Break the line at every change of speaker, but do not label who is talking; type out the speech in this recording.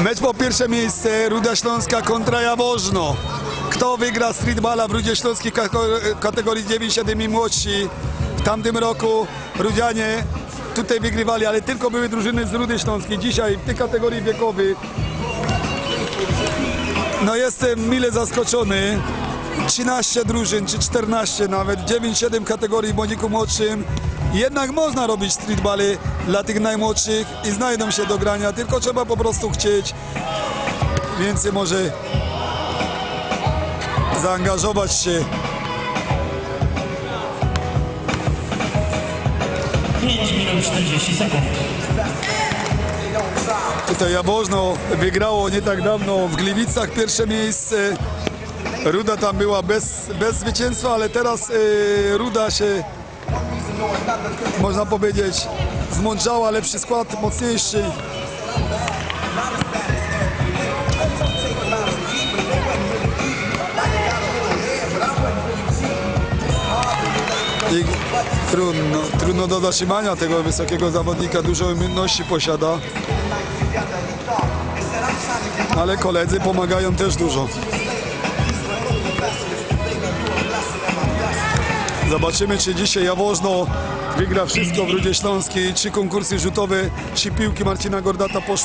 Mecz po pierwsze miejsce, Ruda Śląska kontra Jaworzno. Kto wygra streetballa w Rudzie Śląskiej kategorii 9-7 i młodsi? W tamtym roku Rudzianie tutaj wygrywali, ale tylko były drużyny z Rudy Śląskiej. Dzisiaj w tej kategorii wiekowej no jestem mile zaskoczony. 13 drużyn, czy 14 nawet, 9-7 kategorii w młodziku młodszym. Jednak można robić streetbally dla tych najmłodszych i znajdą się do grania, tylko trzeba po prostu chcieć. Więcej może zaangażować się.
5 minut 40 sekund.
Tutaj Jaworzno wygrało nie tak dawno w Gliwicach pierwsze miejsce. Ruda tam była bez, bez zwycięstwa, ale teraz e, Ruda się, można powiedzieć, zmądrzała, lepszy skład, mocniejszy. I trudno, trudno do zatrzymania tego wysokiego zawodnika, dużo umiejętności posiada. Ale koledzy pomagają też dużo. Zobaczymy, czy dzisiaj Jaworzno wygra wszystko w Rudzie Śląskiej. Trzy konkursy rzutowe, trzy piłki Marcina Gordata poszły